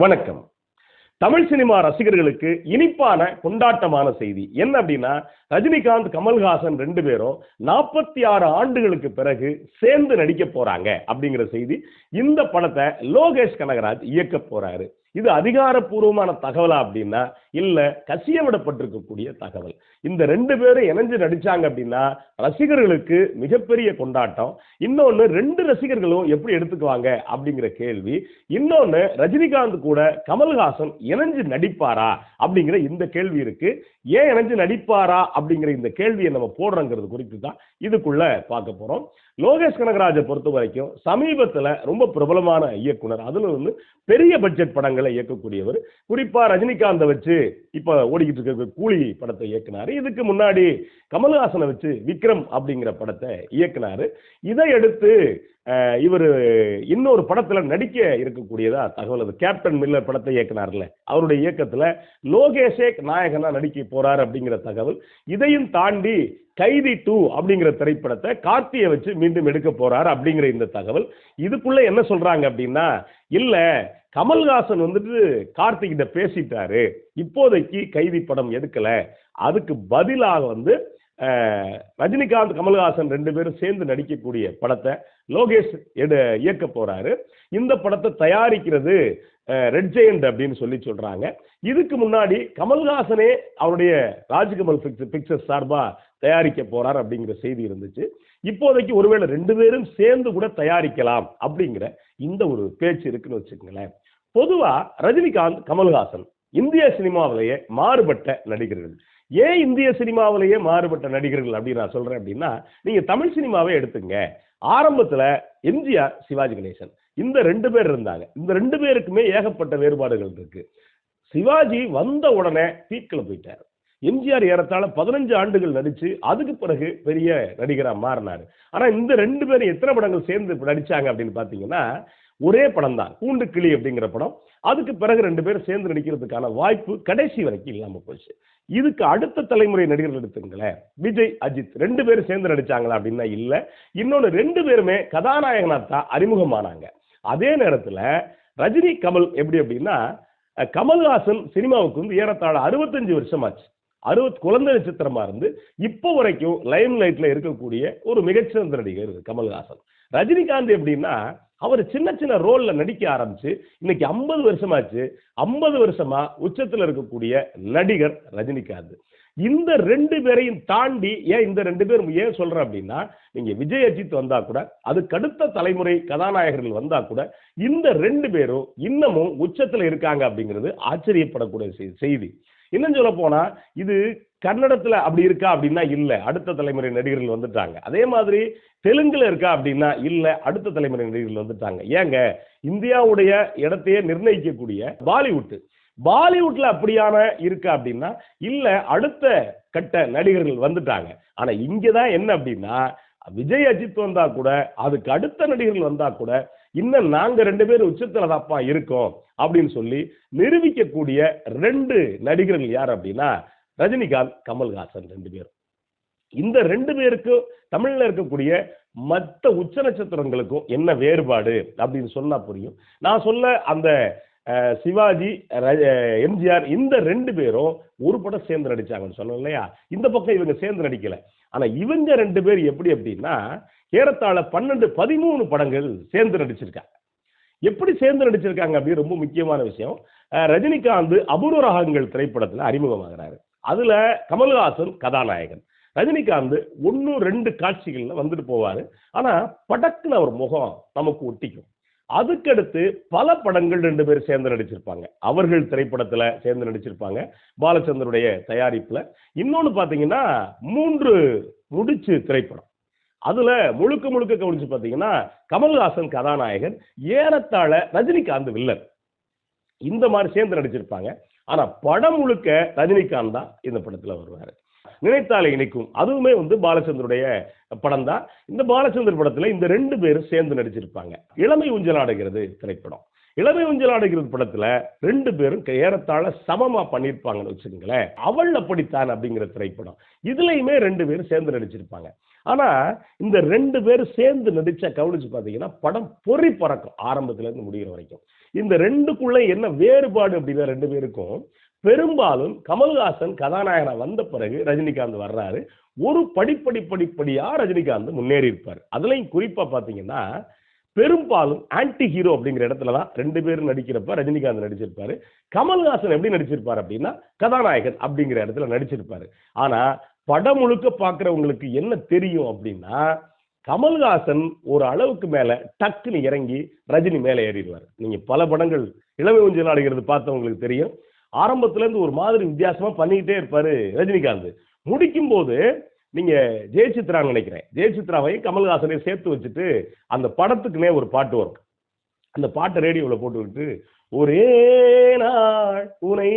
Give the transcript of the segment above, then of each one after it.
வணக்கம். தமிழ் சினிமா ரசிகர்களுக்கு இனிப்பான கொண்டாட்டமான செய்தி. என்ன அப்படின்னா ரஜினிகாந்த் கமல்ஹாசன் ரெண்டு பேரும் நாற்பத்தி ஆறு ஆண்டுகளுக்கு பிறகு சேர்ந்து நடிக்க போறாங்க அப்படிங்கிற செய்தி. இந்த படத்தை லோகேஷ் கனகராஜ் இயக்க போறாரு. இது அதிகாரப்பூர்வமான தகவலா அப்படின்னா இல்ல கசிய விடப்பட்டிருக்கக்கூடிய தகவல். இந்த ரெண்டு பேரும் இணைஞ்சு நடிச்சாங்க அப்படின்னா ரசிகர்களுக்கு மிகப்பெரிய கொண்டாட்டம். இன்னொன்னு ரெண்டு ரசிகர்களும் எப்படி எடுத்துக்குவாங்க அப்படிங்கிற கேள்வி. இன்னொன்னு ரஜினிகாந்த் கூட கமல்ஹாசன் இணைஞ்சு நடிப்பாரா அப்படிங்கிற இந்த கேள்வி இருக்கு. ஏன் இணைஞ்சு நடிப்பாரா அப்படிங்கிற இந்த கேள்வியை நம்ம போடுறோங்கிறது குறித்து தான் இதுக்குள்ள பார்க்க போறோம். லோகேஷ் கனகராஜை பொறுத்த வரைக்கும் சமீபத்துல ரொம்ப பிரபலமான இயக்குனர். அதுல வந்து பெரிய பட்ஜெட் படங்கள் இயக்கக்கூடியவர். குறிப்பா ரஜினிகாந்தை வச்சு இப்ப ஓடிக்கிட்டு இருக்க கூலி படத்தை இயக்குனாரு. இதுக்கு முன்னாடி கமல்ஹாசனை வச்சு விக்ரம் அப்படிங்கிற படத்தை இயக்குனாரு. இதை எடுத்து இவர் இன்னொரு படத்துல நடிக்க இருக்கக்கூடியதா தகவல் அது கேப்டன் மில்லர் படத்தை இயக்குனார்ல. அவருடைய இயக்கத்துல லோகேஷே நாயகனா நடிக்க போறார் அப்படிங்கிற தகவல். இதையும் தாண்டி கைதி டூ அப்படிங்கிற திரைப்படத்தை கார்த்தியை வச்சு மீண்டும் எடுக்க போறார் அப்படிங்கிற இந்த தகவல். இதுக்குள்ள என்ன சொல்றாங்க அப்படின்னா இல்லை கமல்ஹாசன் வந்துட்டு கார்த்திகிட்ட பேசிட்டாரு. இப்போதைக்கு கைதி படம் எடுக்கல. அதுக்கு பதிலாக வந்து ரஜினிகாந்த் கமல்ஹாசன் ரெண்டு பேரும் சேர்ந்து நடிக்கக்கூடிய படத்தை லோகேஷ் எடு இயக்க போறாரு. இந்த படத்தை தயாரிக்கிறது ரெட் ஜெயண்ட் அப்படின்னு சொல்லி சொல்றாங்க. இதுக்கு முன்னாடி கமல்ஹாசனே அவருடைய ராஜ்கமல் பிக்சர்ஸ் சார்பா தயாரிக்க போறார் அப்படிங்கிற செய்தி இருந்துச்சு. இப்போதைக்கு ஒருவேளை ரெண்டு பேரும் சேர்ந்து கூட தயாரிக்கலாம் அப்படிங்கிற இந்த ஒரு பேச்சு இருக்குன்னு வச்சுக்கோங்களேன். பொதுவா ரஜினிகாந்த் கமல்ஹாசன் இந்திய சினிமாவிலேயே மாறுபட்ட நடிகர்கள். ஏன் இந்திய சினிமாவிலேயே மாறுபட்ட நடிகர்கள் அப்படின்னு நான் சொல்றேன் அப்படின்னா நீங்க தமிழ் சினிமாவே எடுத்துங்க. ஆரம்பத்துல எம்ஜிஆர் சிவாஜி கணேசன். இந்த ரெண்டு பேர் இருந்தாங்க. இந்த ரெண்டு பேருக்குமே ஏகப்பட்ட வேறுபாடுகள் இருக்கு. சிவாஜி வந்த உடனே பீக்கில் போயிட்டார். எம்ஜிஆர் ஏறத்தாழ பதினஞ்சு ஆண்டுகள் நடிச்சு அதுக்கு பிறகு பெரிய நடிகராக மாறினார். ஆனால் இந்த ரெண்டு பேரும் எத்தனை படங்கள் சேர்ந்து நடிச்சாங்க அப்படின்னு பார்த்தீங்கன்னா ஒரே படம் தான் கூண்டு கிளி அப்படிங்கிற படம். அதுக்கு பிறகு ரெண்டு பேரும் சேர்ந்து நடிக்கிறதுக்கான வாய்ப்பு கடைசி வரைக்கும் இல்லாம போச்சு. இதுக்கு அடுத்த தலைமுறை நடிகர்கள் எடுத்துங்களேன் விஜய் அஜித் ரெண்டு பேரும் சேர்ந்து நடிச்சாங்களா அப்படின்னா இல்ல. இன்னொன்று ரெண்டு பேருமே கதாநாயகனா தான் அறிமுகமானாங்க. அதே நேரத்துல ரஜினி கமல் எப்படி அப்படின்னா கமல்ஹாசன் சினிமாவுக்கு வந்து ஏறத்தாழ அறுபத்தஞ்சு வருஷமாச்சு. அறுபத் குழந்தை நட்சத்திரமா இருந்து இப்போ வரைக்கும் லைம் லைட்ல இருக்கக்கூடிய ஒரு மிகச்சிறந்த நடிகர் கமல்ஹாசன். ரஜினிகாந்த் எப்படின்னா அவர் சின்ன சின்ன ரோல்ல நடிக்க ஆரம்பிச்சு இன்னைக்கு ஐம்பது வருஷமாச்சு. ஐம்பது வருஷமா உச்சத்துல இருக்கக்கூடிய நடிகர் ரஜினிகாந்த். இந்த ரெண்டு பேரையும் தாண்டி ஏன் இந்த ரெண்டு பேரும் ஏன் சொல்றேன் அப்படின்னா நீங்க விஜய் அஜித் வந்தா கூட அதுக்கு அடுத்த தலைமுறை கதாநாயகர்கள் வந்தா கூட இந்த ரெண்டு பேரும் இன்னமும் உச்சத்துல இருக்காங்க அப்படிங்கிறது ஆச்சரியப்படக்கூடிய செய்தி. இன்னும் சொல்ல போனா இது கன்னடத்தில் அப்படி இருக்கா அப்படின்னா இல்லை. அடுத்த தலைமுறை நடிகர்கள் வந்துட்டாங்க. அதே மாதிரி தெலுங்கில் இருக்கா அப்படின்னா இல்லை. அடுத்த தலைமுறை நடிகர்கள் வந்துட்டாங்க. ஏங்க இந்தியாவுடைய இடத்தையே நிர்ணயிக்கக்கூடிய பாலிவுட்டு. பாலிவுட்ல அப்படியான இருக்கா அப்படின்னா இல்ல அடுத்த கட்ட நடிகர்கள் வந்துட்டாங்க. ஆனா இங்கதான் என்ன அப்படின்னா விஜய் அஜித் வந்தா கூட அதுக்கு அடுத்த நடிகர்கள் வந்தா கூட இன்னும் நாங்க ரெண்டு பேரும் உச்சத்துல தாப்பா இருக்கோம் அப்படின்னு சொல்லி நிரூபிக்கக்கூடிய ரெண்டு நடிகர்கள் யார் அப்படின்னா ரஜினிகாந்த் கமல்ஹாசன் ரெண்டு பேரும். இந்த ரெண்டு பேருக்கும் தமிழில் இருக்கக்கூடிய மற்ற உச்ச நட்சத்திரங்களுக்கும் என்ன வேறுபாடு அப்படின்னு சொன்னா புரியும். நான் சொல்ல அந்த சிவாஜி எம்ஜிஆர் இந்த ரெண்டு பேரும் ஒரு படம் சேர்ந்து நடிச்சாங்கன்னு சொன்னோம் இல்லையா? இந்த பக்கம் இவங்க சேர்ந்து நடிக்கல ஆனா இவங்க ரெண்டு பேர் எப்படி அப்படின்னா ஏறத்தாழ பன்னெண்டு பதிமூணு படங்கள் சேர்ந்து நடிச்சிருக்காங்க எப்படி சேர்ந்து நடிச்சிருக்காங்க அப்படின்னு ரொம்ப முக்கியமான விஷயம். ரஜினிகாந்த் அபூர்வ ராகங்கள் திரைப்படத்தில் அறிமுகமாகிறாரு. அதுல கமல்ஹாசன் கதாநாயகன். ரஜினிகாந்த் ஒன்று ரெண்டு காட்சிகள்ல வந்துட்டு போவாரு. ஆனா படக்குன்னு அவர் முகம் நமக்கு ஒட்டிக்கும். அதுக்கடுத்து பல படங்கள் ரெண்டு பேர் சேர்ந்து நடிச்சிருப்பாங்க. அவர்கள் திரைப்படத்துல சேர்ந்து நடிச்சிருப்பாங்க. பாலச்சந்தருடைய தயாரிப்புல. இன்னொன்று பாத்தீங்கன்னா மூன்று முடிச்சு திரைப்படம். அதுல முழுக்க முழுக்க கவனிச்சு பாத்தீங்கன்னா கமல்ஹாசன் கதாநாயகன் ஏறத்தாழ ரஜினிகாந்த் வில்லன். இந்த மாதிரி சேர்ந்து நடிச்சிருப்பாங்க. ஆனா படம் முழுக்க ரஜினிகாந்த் தான் இந்த படத்துல வருவாரு. நினைத்தாலே இணைக்கும். அதுவுமே வந்து பாலச்சந்தருடைய படம் தான் இந்த பாலச்சந்தர் படத்துல இந்த ரெண்டு பேரும் சேர்ந்து நடிச்சிருப்பாங்க. இளமை உஞ்சலாடுகிறது திரைப்படம். இளமை ஊஞ்சல் ஆடுகிறது படத்துல ரெண்டு பேரும் ஏறத்தாழ சமமா பண்ணியிருப்பாங்கன்னு வச்சுக்கோங்களேன். அவள் அப்படித்தான் அப்படிங்கிற திரைப்படம். இதுலயுமே ரெண்டு பேரும் சேர்ந்து நடிச்சிருப்பாங்க. ஆனா இந்த ரெண்டு பேரும் சேர்ந்து நடிச்ச கவனிச்சு பாத்தீங்கன்னா படம் பொறி பறக்கும் ஆரம்பத்துல இருந்து முடிகிற வரைக்கும். இந்த ரெண்டுக்குள்ள என்ன வேறுபாடு அப்படின்னா ரெண்டு பேருக்கும் பெரும்பாலும் கமல்ஹாசன் கதாநாயகனா வந்த பிறகு ரஜினிகாந்த் வர்றாரு. ஒரு படிப்படி படிப்படியா ரஜினிகாந்த் முன்னேறி இருப்பார் அதுலயும் குறிப்பா பாத்தீங்கன்னா பெரும்பாலும் ஆன்டி ஹீரோ அப்படிங்கிற இடத்துல தான் ரெண்டு பேரும் நடிக்கிறப்ப ரஜினிகாந்த் நடிச்சிருப்பாரு. கமல்ஹாசன் எப்படி நடிச்சிருப்பார் அப்படின்னா கதாநாயகன் அப்படிங்கிற இடத்துல நடிச்சிருப்பாரு. ஆனா படம் முழுக்க பார்க்குறவங்களுக்கு என்ன தெரியும் அப்படின்னா கமல்ஹாசன் ஒரு அளவுக்கு மேல டக்குன்னு இறங்கி ரஜினி மேலே ஏறிடுவார். நீங்க பல படங்கள் இளமை ஊஞ்சல் ஆடுகிறது பார்த்தவங்களுக்கு தெரியும். ஆரம்பத்துல இருந்து ஒரு மாதிரி வித்தியாசமா பண்ணிக்கிட்டே இருப்பாரு ரஜினிகாந்த். முடிக்கும் போது நீங்க ஜெயசித்ரா நினைக்கிறேன். ஜெயசித்ராவையும் கமல்ஹாசனையும் சேர்த்து வச்சுட்டு அந்த படத்துக்குனே ஒரு பாட்டு வரும். அந்த பாட்டை ரேடியோவில் போட்டு ஒரே நாள் உனை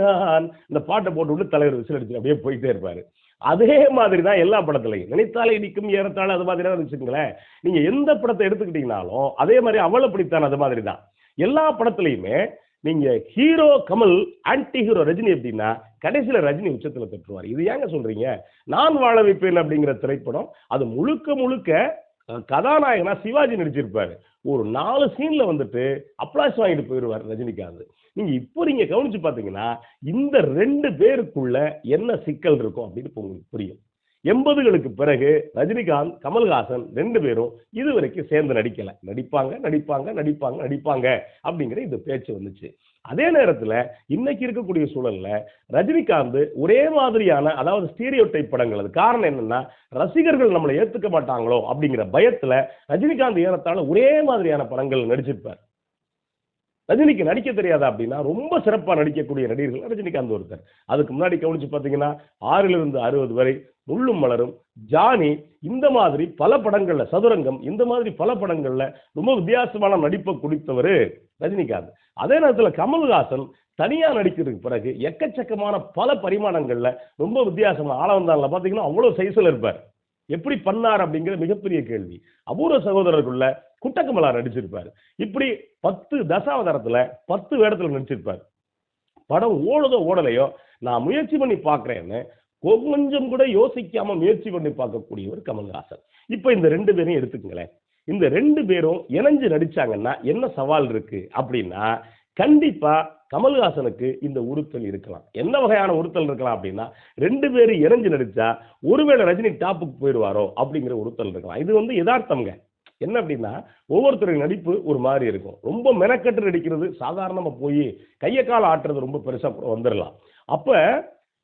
நான் இந்த பாட்டை போட்டு விட்டு தலைவர் விசில் அடிச்சு அப்படியே போயிட்டே இருப்பாரு. அதே மாதிரி தான் எல்லா படத்துலையும். நினைத்தாலே இடிக்கும் ஏறத்தாழ அது மாதிரி தான் வச்சுக்கோங்களேன். நீங்க எந்த படத்தை எடுத்துக்கிட்டீங்கனாலும் அதே மாதிரி அவளை பிடித்தான் அது மாதிரி தான். எல்லா படத்துலையுமே நீங்க hero Kamal anti hero Rajini எப்படின்னா கடைசியில ரஜினி உச்சத்துல பெற்றுவார் இது ஏங்க சொல்றீங்க? நான் வாழ வைப்பேன் அப்படிங்கிற திரைப்படம் அது முழுக்க முழுக்க கதாநாயகனா சிவாஜி நடிச்சிருப்பாரு. ஒரு நாலு சீன்ல வந்துட்டு அப்ளாஸ் வாங்கிட்டு போயிடுவார் ரஜினிகாந்த். நீங்க இப்போ நீங்க கவனிச்சு பாத்தீங்கன்னா இந்த ரெண்டு பேருக்குள்ள என்ன சிக்கல் இருக்கும் அப்படின்னு உங்களுக்கு புரியும். எண்பதுகளுக்கு பிறகு ரஜினிகாந்த் கமல்ஹாசன் ரெண்டு பேரும் இதுவரைக்கும் சேர்ந்து நடிக்கல. நடிப்பாங்க நடிப்பாங்க நடிப்பாங்க நடிப்பாங்க அப்படிங்கிற இந்த பேச்சு வந்துச்சு. அதே நேரத்துல இன்னைக்கு இருக்கக்கூடிய சூழல்ல ரஜினிகாந்த் ஒரே மாதிரியான அதாவது ஸ்டீரியோ டைப் படங்கள். அது காரணம் என்னன்னா ரசிகர்கள் நம்மளை ஏத்துக்க மாட்டாங்களோ அப்படிங்கிற பயத்துல ரஜினிகாந்த் ஏறத்தாழ ஒரே மாதிரியான படங்கள் நடிச்சிருப்பார். ரஜினிக்கு நடிக்க தெரியாதா அப்படின்னா ரொம்ப சிறப்பாக நடிக்கக்கூடிய நடிகர்கள் ரஜினிகாந்த் ஒருத்தர். அதுக்கு முன்னாடி கவனிச்சு பார்த்தீங்கன்னா ஆறிலிருந்து இருந்து அறுபது வரை முள்ளும் மலரும் ஜானி இந்த மாதிரி பல படங்களில் சதுரங்கம் இந்த மாதிரி பல படங்களில் ரொம்ப வித்தியாசமான நடிப்பை குடித்தவர் ரஜினிகாந்த். அதே நேரத்தில் கமல்ஹாசன் தனியாக நடிக்கிறதுக்கு பிறகு எக்கச்சக்கமான பல பரிமாணங்களில் ரொம்ப வித்தியாசமா ஆளவந்தான்ல பார்த்தீங்கன்னா அவ்வளோ சைஸில் இருப்பார். எப்படி பண்ணார் அப்படிங்கிற மிகப்பெரிய கேள்வி. அபூர்வ சகோதரருக்குள்ள குட்டக்கமலார் நடிச்சிருப்பார். இப்படி பத்து தசாவதாரத்தில் பத்து வேடத்தில் நடிச்சிருப்பார். படம் ஓடுதோ ஓடலையோ நான் முயற்சி பண்ணி பார்க்குறேன்னு கொஞ்சம் கூட யோசிக்காம முயற்சி பண்ணி பார்க்கக்கூடியவர் கமல்ஹாசன். இப்போ இந்த ரெண்டு பேரையும் எடுத்துக்கங்களேன். இந்த ரெண்டு பேரும் இணைஞ்சு நடிச்சாங்கன்னா என்ன சவால் இருக்கு அப்படின்னா கண்டிப்பா கமல்ஹாசனுக்கு இந்த உறுத்தல் இருக்கலாம். என்ன வகையான உறுத்தல் இருக்கலாம் அப்படின்னா ரெண்டு பேரும் இணைஞ்சு நடிச்சா ஒருவேளை ரஜினி டாப்புக்கு போயிடுவாரோ அப்படிங்கிற உறுத்தல் இருக்கலாம். இது வந்து யதார்த்தம்ங்க. என்ன அப்படின்னா ஒவ்வொருத்தருடைய நடிப்பு ஒரு மாதிரி இருக்கும். ரொம்ப மெனக்கட்டு நடிக்கிறது சாதாரணமாக போய் கையை கால் ஆட்டுறது ரொம்ப பெருசாக கூட வந்துடலாம் அப்போ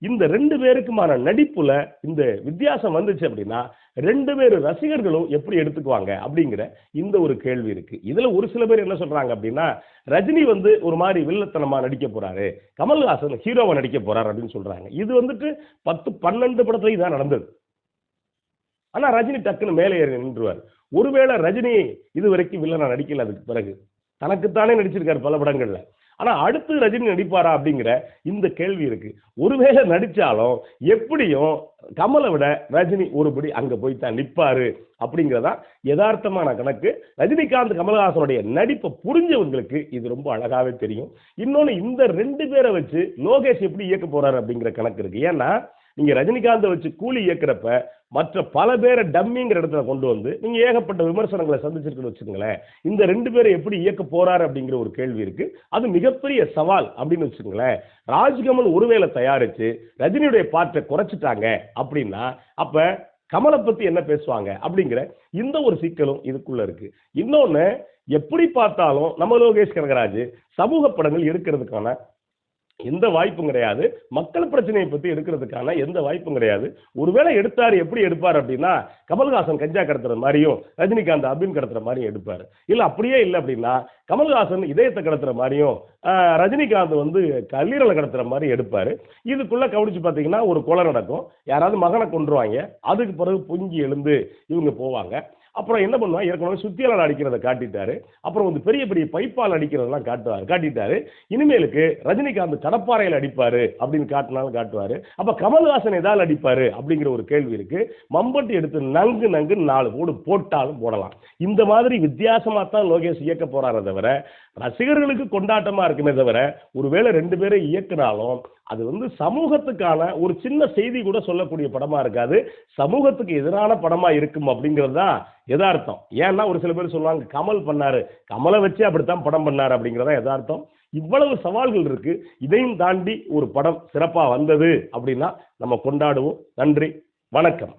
இந்த ரெண்டு பேருக்குமான நடிப்புல இந்த வித்தியாசம் வந்துச்சு அப்படின்னா ரெண்டு பேர் ரசிகர்களும் எப்படி எடுத்துக்குவாங்க அப்படிங்கிற இந்த ஒரு கேள்வி இருக்கு. இதுல ஒரு சில பேர் என்ன சொல்றாங்க அப்படின்னா ரஜினி வந்து ஒரு மாதிரி வில்லத்தனமா நடிக்க போறாரு கமல்ஹாசன் ஹீரோவா நடிக்க போறாரு அப்படின்னு சொல்றாங்க. இது வந்துட்டு பத்து பன்னெண்டு படத்துலயும் தான் நடந்தது. ஆனா ரஜினி டக்குன்னு மேலே ஏறி நின்றுவார். ஒருவேளை ரஜினி இது வரைக்கும் வில்லனா நடிக்கல அதுக்கு பிறகு. தனக்குத்தானே நடிச்சிருக்காரு பல படங்கள்ல. ஆனா அடுத்து ரஜினி நடிப்பாரா அப்படிங்கிற இந்த கேள்வி இருக்கு. ஒருவேளை நடிச்சாலும் எப்படியும் கமலை விட ரஜினி ஒருபடி அங்க போய் தான் நிற்பாரு அப்படிங்கிறதா யதார்த்தமான கணக்கு. ரஜினிகாந்த் கமல்ஹாசனுடைய நடிப்பை புரிஞ்சவங்களுக்கு இது ரொம்ப அழகாவே தெரியும். இன்னொன்னு இந்த ரெண்டு பேரை வச்சு லோகேஷ் எப்படி இயக்க போறாரு அப்படிங்கிற கணக்கு இருக்கு. ஏன்னா நீங்க ரஜினிகாந்தை வச்சு கூலி இயக்குறப்ப மற்ற பல பேரை டம்மிங்கிற இடத்துல கொண்டு வந்து நீங்க ஏகப்பட்ட விமர்சனங்களை சந்திச்சிருக்குன்னு வச்சுக்கோங்களேன். இந்த ரெண்டு பேரை எப்படி இயக்க போறாரு அப்படிங்கிற ஒரு கேள்வி இருக்கு. அது மிகப்பெரிய சவால் அப்படின்னு வச்சுக்கோங்களேன். ராஜ்கமல் ஒருவேளை தயாரிச்சு ரஜினியுடைய பாட்டை குறைச்சிட்டாங்க அப்படின்னா அப்ப கமலை பத்தி என்ன பேசுவாங்க அப்படிங்கிற இந்த ஒரு சிக்கலும் இதுக்குள்ள இருக்கு. இன்னொன்னு எப்படி பார்த்தாலும் நம்ம லோகேஷ் கனகராஜ் சமூக படங்கள் எடுக்கிறதுக்கான எந்த வாய்ப்பும் கிடையாது. மக்கள் பிரச்சனையை பத்தி எடுக்கிறதுக்கான எந்த வாய்ப்பும் கிடையாது. ஒருவேளை எடுத்தாரு எப்படி எடுப்பார் அப்படின்னா கமல்ஹாசன் கஞ்சா கடத்துற மாதிரியும் ரஜினிகாந்த் அபின் கடத்துற மாதிரியும் எடுப்பார். இல்ல அப்படியே இல்லை அப்படின்னா கமல்ஹாசன் இதயத்தை கடத்துற மாதிரியும் ரஜினிகாந்த் வந்து கல்லீரலை கடத்துற மாதிரி எடுப்பாரு. இதுக்குள்ள கவனிச்சு பார்த்தீங்கன்னா ஒரு கொலை நடக்கும். யாராவது மகனை கொன்றுவாங்க. அதுக்கு பிறகு பொங்கி எழுந்து இவங்க போவாங்க. அப்புறம் என்ன பண்ணுவான்? ஏற்கனவே சுத்தியாளர் அடிக்கிறத காட்டிட்டாரு. அப்புறம் வந்து பெரிய பெரிய பைப்பால் அடிக்கிறதெல்லாம் காட்டுவார் காட்டிட்டாரு. இனிமேலுக்கு ரஜினிகாந்த் கடப்பாறையில் அடிப்பாரு அப்படின்னு காட்டினாலும் காட்டுவாரு. அப்ப கமல்ஹாசன் எதால் அடிப்பாரு அப்படிங்கிற ஒரு கேள்வி இருக்கு. மம்பட்டி எடுத்து நங்கு நங்கு நாலு போடு போட்டாலும் போடலாம். இந்த மாதிரி வித்தியாசமா தான் லோகேஷ் இயக்க போறாரே தவிர ரசிகர்களுக்கு கொண்டாட்டமா இருக்குமே தவிர ஒருவேளை ரெண்டு பேரை இயக்குனாலும் அது வந்து சமூகத்துக்கான ஒரு சின்ன செய்தி கூட சொல்லக்கூடிய படமா இருக்காது. சமூகத்துக்கு எதிரான படமா இருக்கும் அப்படிங்கிறது தான் யதார்த்தம். ஏன்னா ஒரு சில பேர் சொல்லுவாங்க கமல் பண்ணாரு. கமலை வச்சு அப்படித்தான் படம் பண்ணாரு அப்படிங்கிறதா யதார்த்தம். இவ்வளவு சவால்கள் இருக்கு. இதையும் தாண்டி ஒரு படம் சிறப்பாக வந்தது அப்படின்னா நம்ம கொண்டாடுவோம். நன்றி. வணக்கம்.